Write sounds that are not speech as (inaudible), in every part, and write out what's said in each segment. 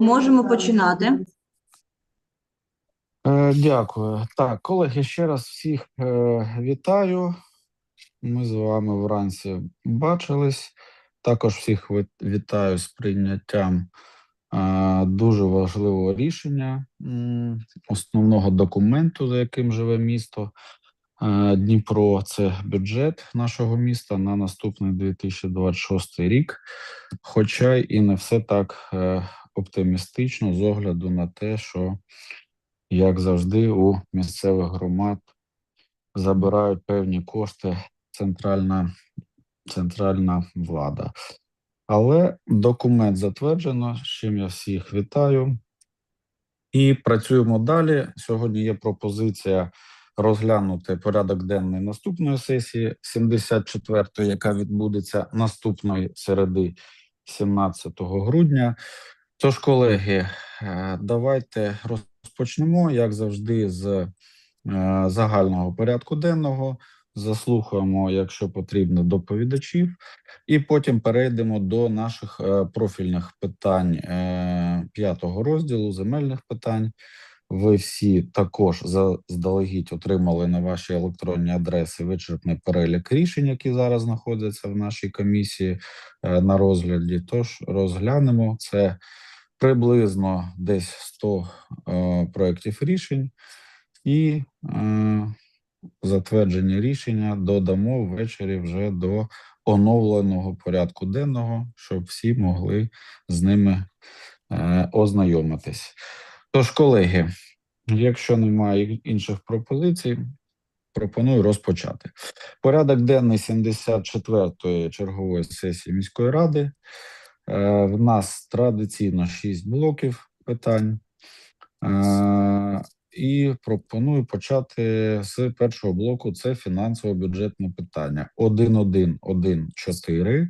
Можемо починати. Е, Дякую. Так, колеги, ще раз всіх е, вітаю. Ми з вами вранці бачились. Також всіх вітаю з прийняттям е, дуже важливого рішення основного документу, за яким живе місто Дніпро. Це бюджет нашого міста на наступний 2026 рік. Хоча і не все так е, оптимістично з огляду на те, що як завжди, у місцевих громад забирають певні кошти центральна, центральна влада. Але документ затверджено, з чим я всіх вітаю. І працюємо далі. Сьогодні є пропозиція розглянути порядок денний наступної сесії 74-ї, яка відбудеться наступної середи 17 грудня. Тож, колеги, е, давайте розпочнемо, як завжди, з е, загального порядку денного. Заслухаємо, якщо потрібно, доповідачів, і потім перейдемо до наших е, профільних питань п'ятого розділу земельних питань. Ви всі також заздалегідь отримали на ваші електронні адреси вичерпний перелік рішень, які зараз знаходяться в нашій комісії е, на розгляді. Тож розглянемо це приблизно десь 100 е, проєктів рішень, і е, затверджені рішення додамо ввечері вже до оновленого порядку денного, щоб всі могли з ними е, ознайомитись. Тож, колеги, якщо немає інших пропозицій, пропоную розпочати. Порядок денний 74-ї чергової сесії міської ради. Е, В нас традиційно 6 блоків питань. Е, І пропоную почати з першого блоку. Це фінансово-бюджетне питання 1.1.1.4.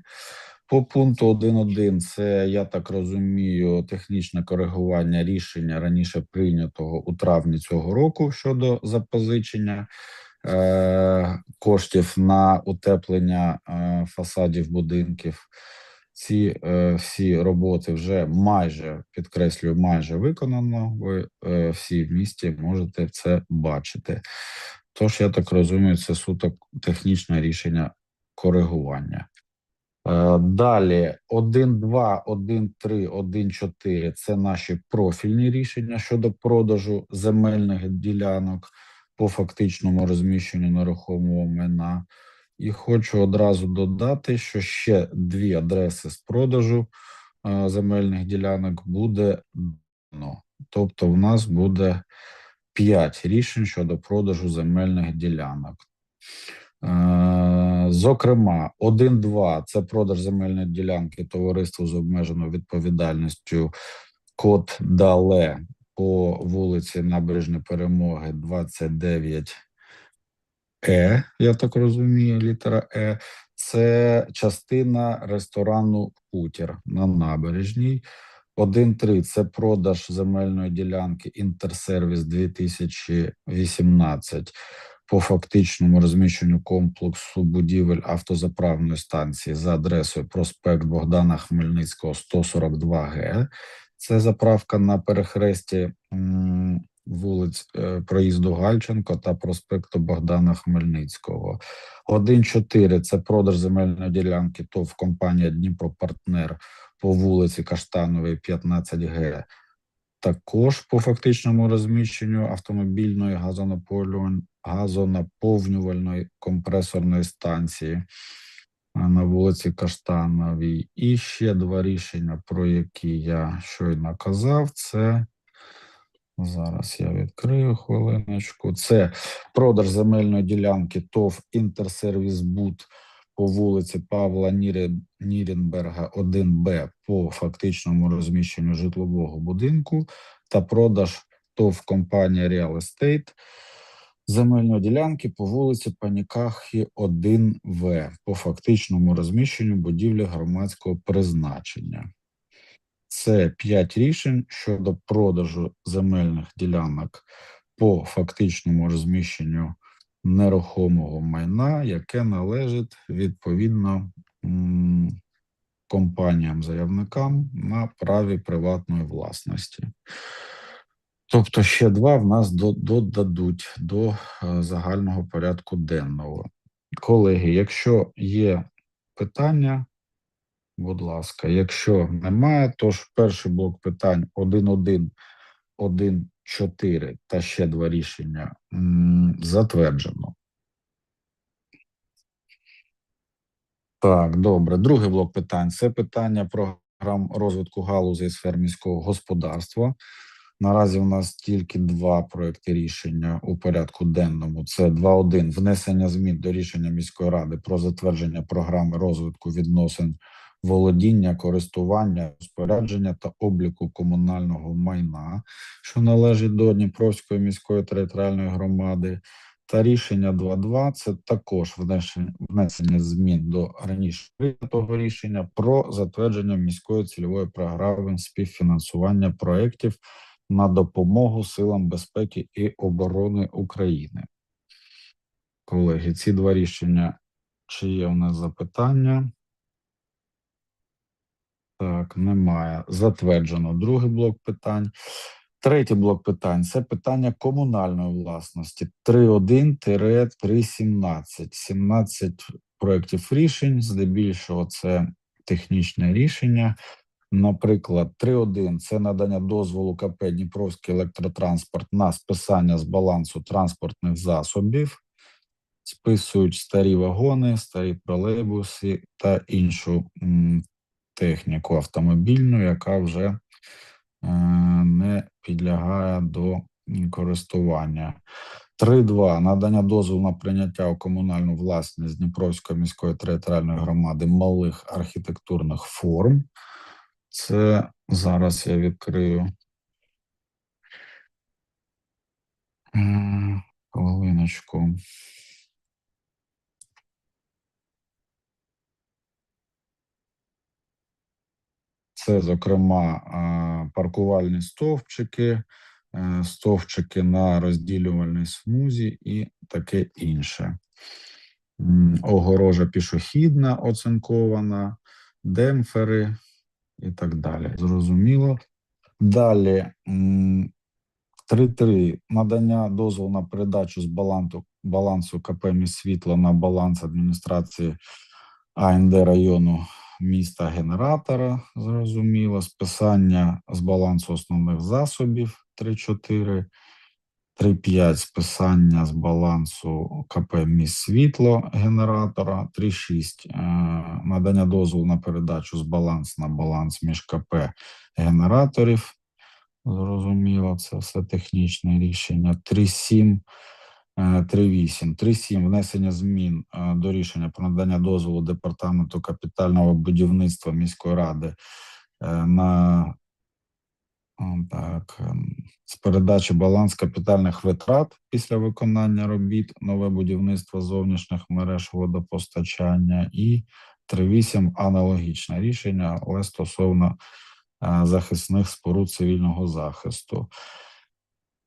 По пункту 1.1 це, я так розумію, технічне коригування рішення раніше прийнятого у травні цього року щодо запозичення е, коштів на утеплення е, фасадів будинків. Ці е, всі роботи вже майже підкреслюю, майже виконано. Ви е, всі в місті можете це бачити. Тож, я так розумію, це суто технічне рішення коригування. Е, Далі 1.2, 1.3, 1.4 – це наші профільні рішення щодо продажу земельних ділянок по фактичному розміщенню нерухомого майна. І хочу одразу додати, що ще дві адреси з продажу е, земельних ділянок буде дано. Тобто, в нас буде 5 рішень щодо продажу земельних ділянок. Е, Зокрема, 1-2 – це продаж земельної ділянки товариству з обмеженою відповідальністю Код Дале по вулиці Набережної Перемоги 29 Е, я так розумію, літера Е. Це частина ресторану Хутір на набережній. 1.3 – це продаж земельної ділянки Інтерсервіс 2018 по фактичному розміщенню комплексу будівель автозаправної станції за адресою проспект Богдана Хмельницького 142 Г. Це заправка на перехресті вулиць е, проїзду Гальченко та проспекту Богдана Хмельницького. 1.4 – це продаж земельної ділянки ТОВ компанія Дніпропартнер по вулиці Каштановій 15 Г. Також по фактичному розміщенню автомобільної газонаповнювальної компресорної станції на вулиці Каштановій. І ще два рішення, про які я щойно казав, це зараз я відкрию хвилиночку. Це продаж земельної ділянки ТОВ Інтерсервіс Буд по вулиці Павла Нірінберга 1Б по фактичному розміщенню житлового будинку та продаж ТОВ компанія Real Estate земельної ділянки по вулиці Панікахи 1В по фактичному розміщенню будівлі громадського призначення. Це п'ять рішень щодо продажу земельних ділянок по фактичному розміщенню нерухомого майна, яке належить відповідно компаніям-заявникам на праві приватної власності. Тобто ще два в нас додадуть до е, загального порядку денного. Колеги, якщо є питання, будь ласка, якщо немає, то ж перший блок питань 1.1, 1.4 та ще два рішення затверджено. Так, добре. Другий блок питань це питання програм розвитку галузей сфер міського господарства. Наразі у нас тільки два проекти рішення у порядку денному. Це 2.1. внесення змін до рішення міської ради про затвердження програми розвитку відносин володіння, користування, розпорядження та обліку комунального майна, що належить до Дніпровської міської територіальної громади. Та рішення 2.2 – це також внесення, змін до раніше прийнятого рішення про затвердження міської цільової програми співфінансування проєктів на допомогу силам безпеки і оборони України. Колеги, ці два рішення. Чи є у нас запитання? Так, немає. Затверджено другий блок питань. Третій блок питань це питання комунальної власності 3.1-3.17. 17 проєктів рішень, здебільшого це технічне рішення. Наприклад, 3.1 це надання дозволу КП Дніпровський електротранспорт на списання з балансу транспортних засобів, списують старі вагони, старі тролейбуси та іншу техніку автомобільну, яка вже е, не підлягає до користування. 3.2. Надання дозволу на прийняття у комунальну власність Дніпровської міської територіальної громади малих архітектурних форм. Це зараз я відкрию. Хвилиночку. Це, зокрема, паркувальні стовпчики, е, стовпчики на розділювальній смузі і таке інше. Огорожа пішохідна оцинкована, демпфери і так далі. Зрозуміло. Далі м, 3.3. Надання дозволу на передачу з балансу, балансу КП «Міськсвітло» на баланс адміністрації АНД району міста генератора, зрозуміло, списання з балансу основних засобів 3.4, 3.5 списання з балансу КП «Міськсвітло» генератора, 3.6 е, надання дозволу на передачу з балансу на баланс між КП генераторів. Зрозуміло, це все технічне рішення. 3.7 Е, 3.8. 3.7. Внесення змін е, до рішення про надання дозволу Департаменту капітального будівництва міської ради е, на так, з передачі баланс капітальних витрат після виконання робіт, нове будівництво зовнішніх мереж водопостачання і 3.8 аналогічне рішення, але стосовно е, захисних споруд цивільного захисту.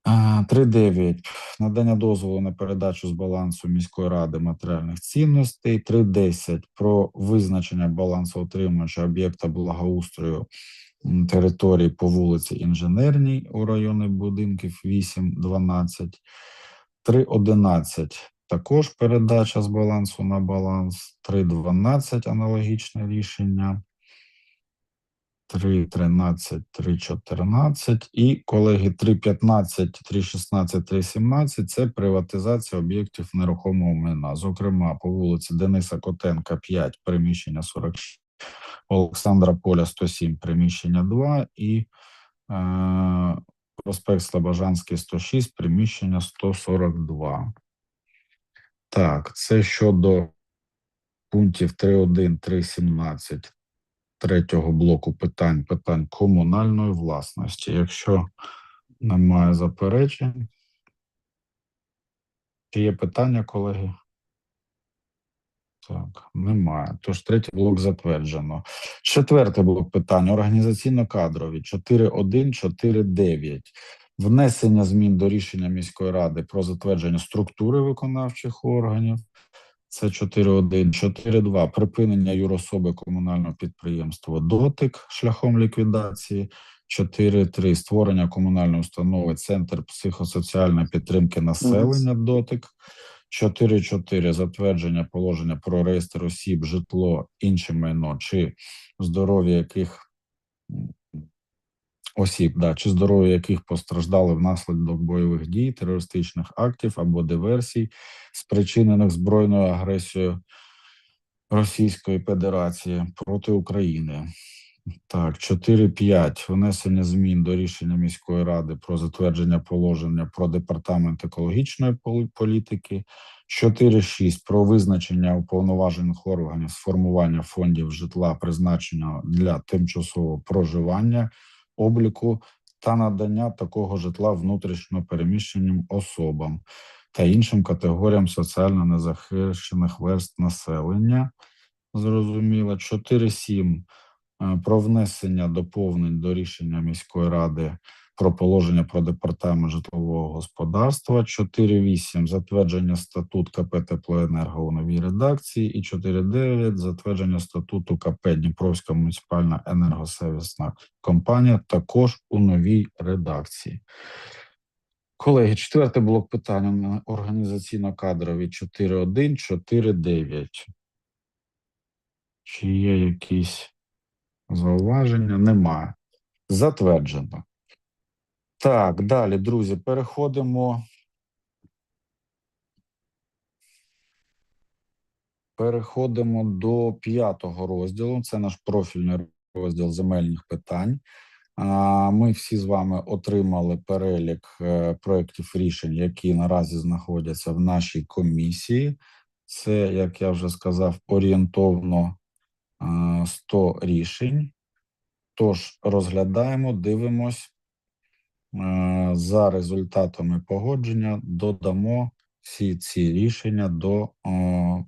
А, 3.9. Надання дозволу на передачу з балансу міської ради матеріальних цінностей. 3.10. Про визначення балансу отримувача об'єкта благоустрою м, територій по вулиці Інженерній у районі будинків 8.12. 3.11. Також передача з балансу на баланс. 3.12. Аналогічне рішення. 3.13, 3.14 і, колеги, 3.15, 3.16, 3.17 – це приватизація об'єктів нерухомого майна. Зокрема, по вулиці Дениса Котенка, 5, приміщення 46, Олександра Поля, 107, приміщення 2 і е, проспект Слобожанський, 106, приміщення 142. Так, це щодо пунктів 3.1, 3.17, третього блоку питань питань комунальної власності. Якщо немає заперечень, чи є питання, колеги? Так, немає. Тож третій блок затверджено. Четвертий блок питань організаційно-кадрові 4.1, 4.9. Внесення змін до рішення міської ради про затвердження структури виконавчих органів. Це 4.1. 4.2. Припинення юрособи комунального підприємства «Дотик» шляхом ліквідації. 4.3. Створення комунальної установи Центр психосоціальної підтримки населення «Дотик». 4.4. Затвердження положення про реєстр осіб, житло, інше майно чи здоров'я яких осіб, да, чи здоров'я яких постраждали внаслідок бойових дій, терористичних актів або диверсій, спричинених збройною агресією Російської Федерації проти України. Так, 4.5. Внесення змін до рішення міської ради про затвердження положення про департамент екологічної політики. 4.6. Про визначення уповноважених органів з формування фондів житла, призначеного для тимчасового проживання, обліку та надання такого житла внутрішньо переміщеним особам та іншим категоріям соціально незахищених верст населення. Зрозуміло. 4.7 е, про внесення доповнень до рішення міської ради про положення про департамент житлового господарства. 4.8 затвердження статут КП Теплоенерго у новій редакції. І 4.9 затвердження статуту КП Дніпровська муніципальна енергосервісна компанія також у новій редакції. Колеги, четвертий блок питання на організаційно-кадрові 4.1, 4.9. Чи є якісь зауваження? Немає. Затверджено. Так, далі, друзі, переходимо. Переходимо до п'ятого розділу. Це наш профільний розділ земельних питань. Ми всі з вами отримали перелік е, проєктів рішень, які наразі знаходяться в нашій комісії. Це, як я вже сказав, орієнтовно е, 100 рішень. Тож розглядаємо, дивимось е, за результатами погодження, додамо всі ці рішення до е,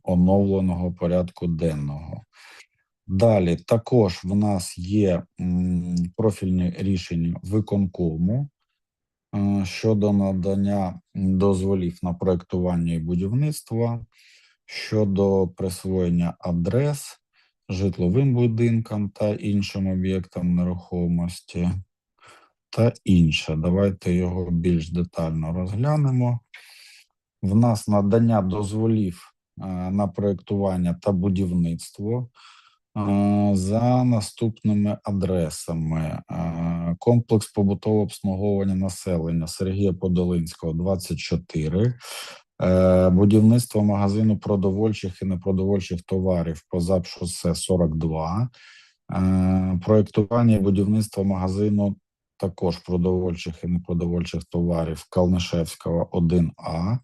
оновленого порядку денного. Далі також в нас є профільні рішення виконкому е, щодо надання дозволів на проектування і будівництво, щодо присвоєння адрес житловим будинкам та іншим об'єктам нерухомості та інше. Давайте його більш детально розглянемо. В нас надання дозволів е, на проектування та будівництво е, за наступними адресами: Е, комплекс побутового обслуговування населення Сергія Подолинського, 24. Е, Будівництво магазину продовольчих і непродовольчих товарів Позап шосе 42. Е, Проектування і будівництво магазину також продовольчих і непродовольчих товарів Калнишевського 1А.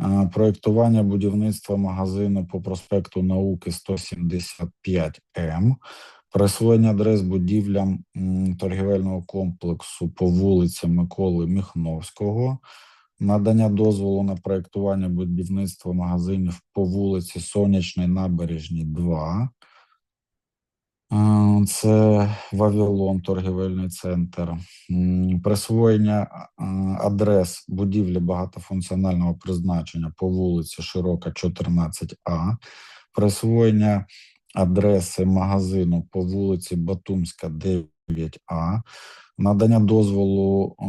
Е, Проектування будівництва магазину по проспекту Науки 175М. Присвоєння адрес будівлям торгівельного комплексу по вулиці Миколи Міхновського. Надання дозволу на проектування будівництва магазинів по вулиці Сонячній Набережній 2. Е, Це Вавилон, торгівельний центр. Присвоєння е, адрес будівлі багатофункціонального призначення по вулиці Широка, 14А. Присвоєння адреси магазину по вулиці Батумська, 9А. Надання дозволу е,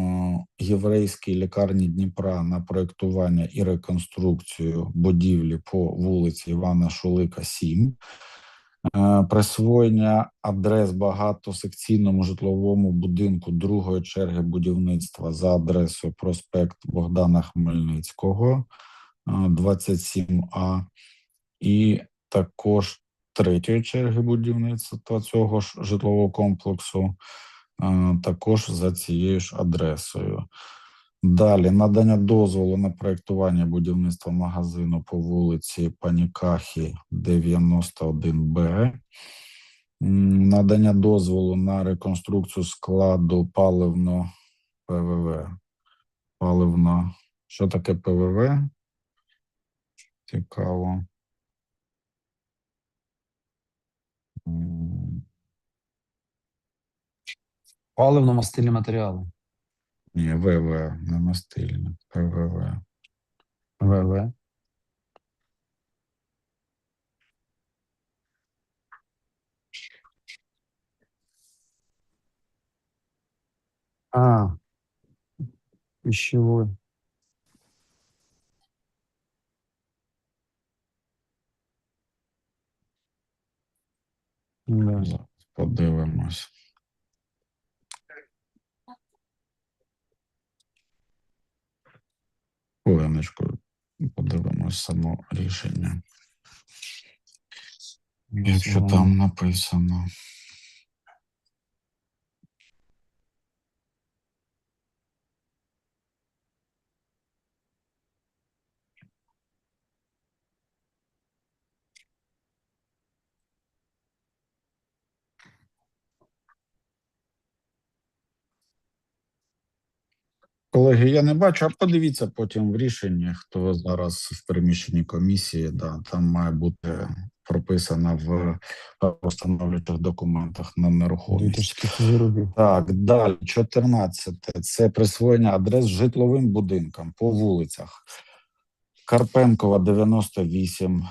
єврейській лікарні Дніпра на проектування і реконструкцію будівлі по вулиці Івана Шулика, 7. Е, Присвоєння адрес багатосекційному житловому будинку другої черги будівництва за адресою проспект Богдана Хмельницького, е, 27А, і також третьої черги будівництва цього ж житлового комплексу, е, також за цією ж адресою. Далі надання дозволу на проектування будівництва магазину по вулиці Панікахі 91Б. Надання дозволу на реконструкцію складу паливно ПВВ. Паливно. Що таке ПВВ? Цікаво. Паливно-мастильні матеріали. Ні, ВВ, не мастильник, ВВ. ВВ. А, пищевой. Да. Подивимось. Хвилиночку, подивимось само рішення. Якщо там написано. Колеги, я не бачу, а подивіться потім в рішенні, хто зараз в приміщенні комісії, да, там має бути прописано в постановлючих документах на нерухомість. Так, далі, 14. Це присвоєння адрес житловим будинкам по вулицях. Карпенкова, 98,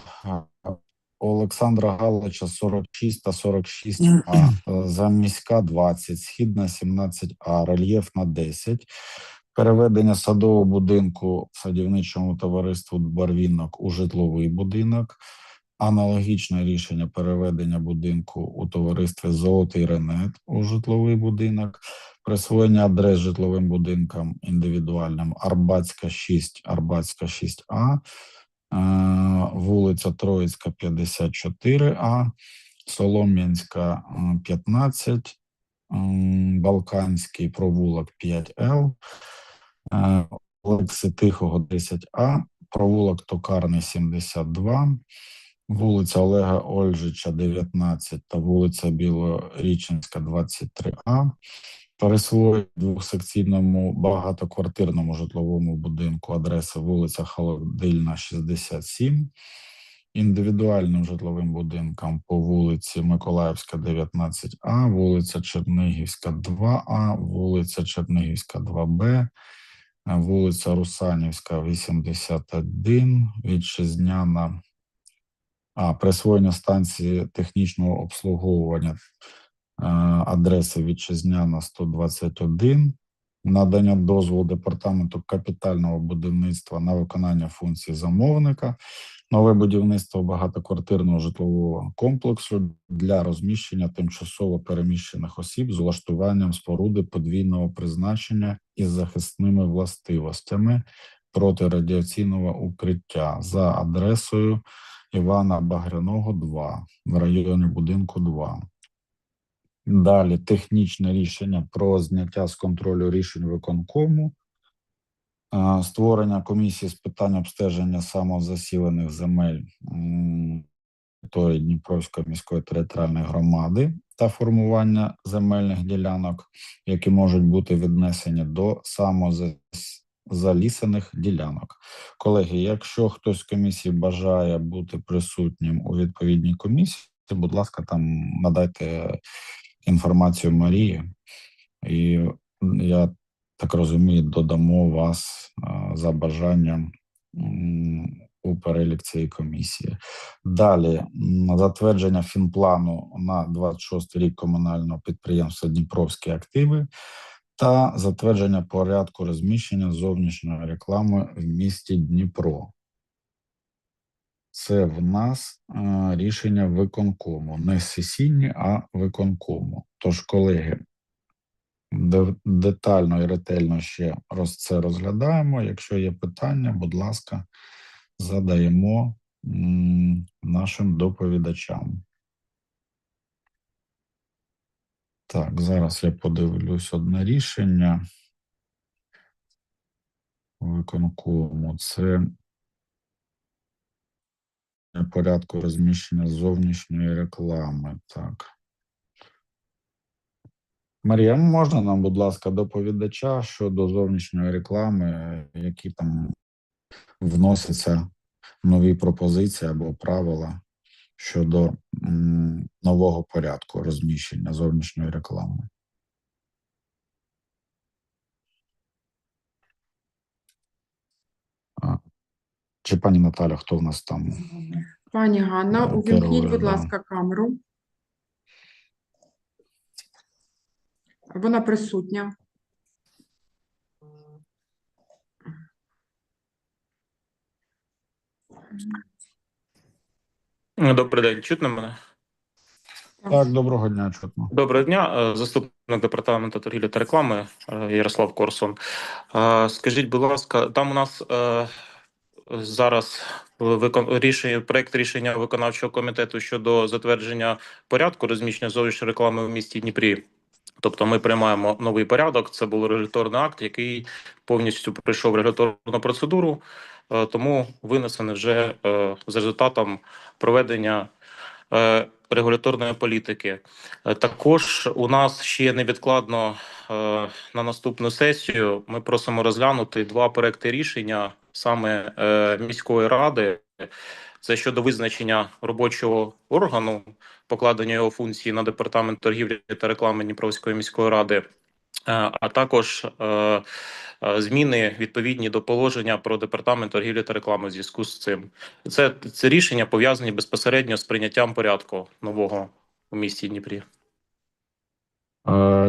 Олександра Галича, 46 та 46А, е, (clears throat) Заміська, 20, Східна, 17А, Рельєфна, 10. Переведення садового будинку садівничому товариству Барвінок у житловий будинок. Аналогічне рішення переведення будинку у товаристві Золотий Ренет у житловий будинок, присвоєння адрес житловим будинкам індивідуальним Арбатська 6, Арбатська 6А, е, вулиця Троїцька 54А, Солом'янська е, 15, Балканський провулок 5Л, е, Олекси Тихого 10А, провулок Токарний 72, вулиця Олега Ольжича 19 та вулиця Білоріченська 23А. Присвоїть двохсекційному багатоквартирному житловому будинку адреса вулиця Холодильна 67, індивідуальним житловим будинкам по вулиці Миколаївська 19А, вулиця Чернигівська 2А, вулиця Чернигівська 2Б, е, вулиця Русанівська 81, Вітчизняна. А, присвоєння станції технічного обслуговування. Е, адреси Вітчизняна 121, надання дозволу департаменту капітального будівництва на виконання функцій замовника, нове будівництво багатоквартирного житлового комплексу для розміщення тимчасово переміщених осіб з влаштуванням споруди подвійного призначення із захисними властивостями протирадіаційного укриття за адресою Івана Багряного, 2, в районі будинку 2. Далі технічне рішення про зняття з контролю рішень виконкому, створення комісії з питань обстеження самозасілених земель території Дніпровської міської територіальної громади та формування земельних ділянок, які можуть бути віднесені до самозалісених ділянок. Колеги, якщо хтось з комісії бажає бути присутнім у відповідній комісії, будь ласка, там надайте інформацію Марії, і я так розумію, додамо вас за бажанням у перелік цієї комісії. Далі затвердження фінплану на 26 рік комунального підприємства Дніпровські активи та затвердження порядку розміщення зовнішньої реклами в місті Дніпро. Це в нас рішення виконкому, не сесійні, а виконкому. Тож, колеги, детально і ретельно ще роз це розглядаємо. Якщо є питання, будь ласка, задаємо нашим доповідачам. Так, зараз я подивлюсь одне рішення виконкому. Це порядку розміщення зовнішньої реклами. Так. Марія, можна нам, будь ласка, доповідача щодо зовнішньої реклами, які там вносяться нові пропозиції або правила щодо м, нового порядку розміщення зовнішньої реклами? А, Чи пані Наталя, хто в нас там? Пані Ганна, увімкніть, керує, будь да. ласка, камеру. Вона присутня. Добрий день, чутно мене? Так, доброго дня, чутно. Доброго дня, е, заступник департаменту торгівлі та реклами е, Ярослав Корсон. Е, скажіть, будь ласка, там у нас зараз викон... рішення проект рішення виконавчого комітету щодо затвердження порядку розміщення зовнішньої реклами в місті Дніпрі. Тобто ми приймаємо новий порядок. Це був регуляторний акт, який повністю пройшов регуляторну процедуру, е, тому винесений вже е, з результатом проведення е, регуляторної політики. Також у нас ще невідкладно на наступну сесію ми просимо розглянути два проекти рішення саме міської ради. Це щодо визначення робочого органу, покладення його функції на департамент торгівлі та реклами Дніпровської міської ради, е, а також е, е, зміни відповідні до положення про департамент торгівлі та реклами в зв'язку з цим. Це, це рішення пов'язані безпосередньо з прийняттям порядку нового у місті Дніпрі.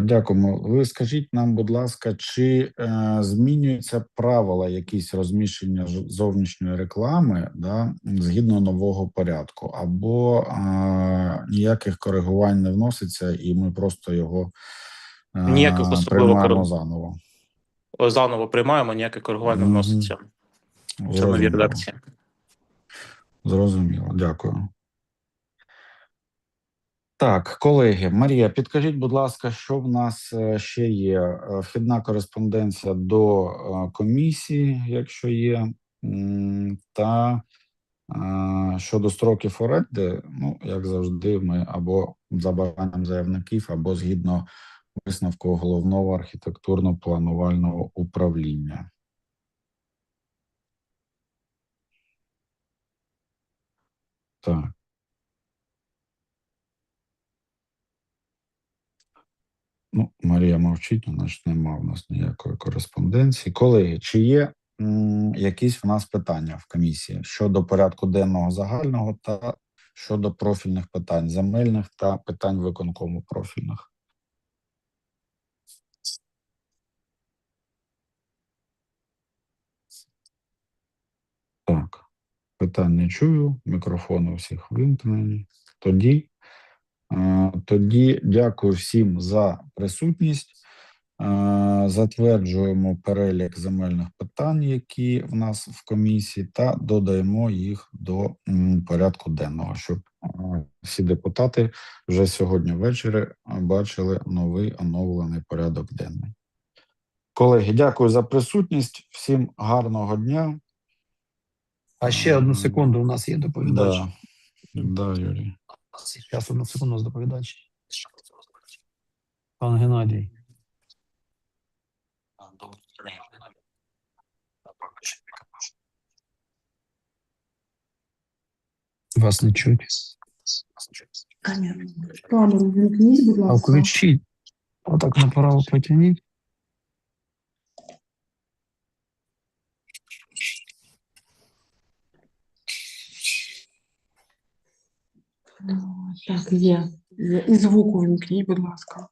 Дякуємо. Ви скажіть нам, будь ласка, чи е, змінюються правила якісь розміщення зовнішньої реклами да, згідно нового порядку, або е, ніяких коригувань не вноситься, і ми просто його е, Ніяких приймаємо кориг- заново. Заново приймаємо, ніяке коригування не вноситься. Це нові редакції. Зрозуміло, дякую. Так, колеги, Марія, підкажіть, будь ласка, що в нас е, ще є? Е, Вхідна кореспонденція до е, комісії, якщо є, та щодо строків оренди, ну, як завжди, ми або за бажанням заявників, або згідно висновку головного архітектурно-планувального управління. Так. Ну, Марія мовчить, значить нема в нас ніякої кореспонденції. Колеги, чи є м, якісь в нас питання в комісії щодо порядку денного загального та щодо профільних питань земельних та питань виконкому профільних? Так, питань не чую, мікрофони у всіх вимкнені. Тоді Тоді дякую всім за присутність. Затверджуємо перелік земельних питань, які в нас в комісії, та додаємо їх до порядку денного, щоб всі депутати вже сьогодні ввечері бачили новий оновлений порядок денний. Колеги, дякую за присутність. Всім гарного дня. А ще одну секунду, у нас є доповідач. Да, да, Юрій. Зараз одну секунду у нас доповідач. Пан Геннадій. Вас не чуть. Камеру вімкніть, будь А ласка. включіть. Отак направо потягніть. Так, є. є. І звуку вімкніть, будь ласка.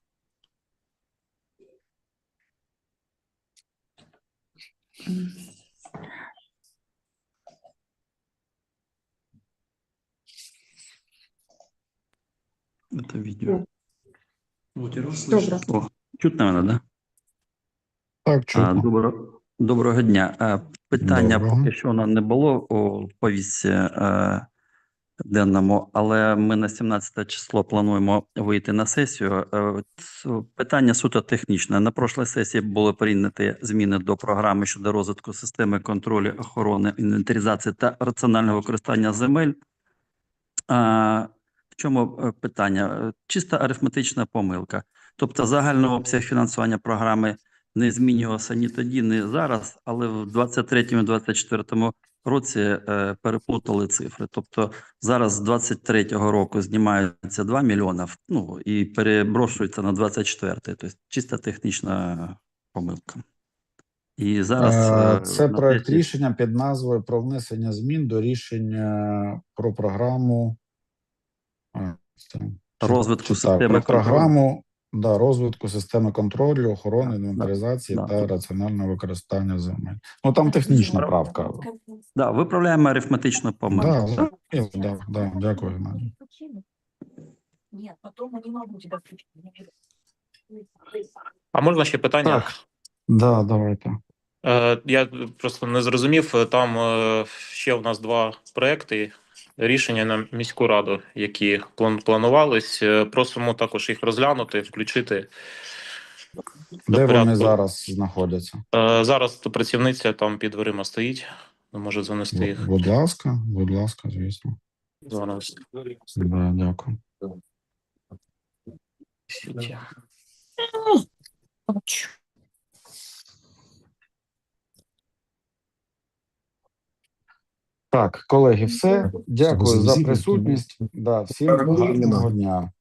Это видео. Добре. О, чутно мене, да? Так, А, добро, доброго дня. А, питання Доброго. поки що воно не було у повістці е, денному, але ми на 17 число плануємо вийти на сесію. Е, питання суто технічне. На прошлій сесії були прийняті зміни до програми щодо розвитку системи контролю, охорони, інвентаризації та раціонального використання земель. В чому е, питання? Е, Чиста арифметична помилка. Тобто загальний обсяг фінансування програми не змінювався ні тоді, ні зараз, але в 23-24 році е, переплутали цифри. Тобто зараз з 23-го року знімаються 2 мільйона, ну і переброшується на 24-й. Тобто чиста технічна помилка. І зараз Е, е, Це на проект рішення під назвою про внесення змін до рішення про програму Розвитку системи про програму да, розвитку системи контролю, охорони, інвентаризації да. та раціонального використання земель. Ну там технічна правка. Да, виправляємо арифметичну помилку. Да, да, да, да, дякую, Геннадій. Нет, потом не включить. А можна ще питання? Так. Да, давайте. Е, Я просто не зрозумів. Там е, ще у нас два проекти рішення на міську раду, які план- планувались. Е, Просимо також їх розглянути, включити. до Де вони зараз знаходяться? Е, Зараз то працівниця там під дверима стоїть. Може занести їх. Будь ласка, будь ласка, звісно. Зараз. Да, дякую. Так, колеги, все. Дякую за присутність. Да, всім гарного дня.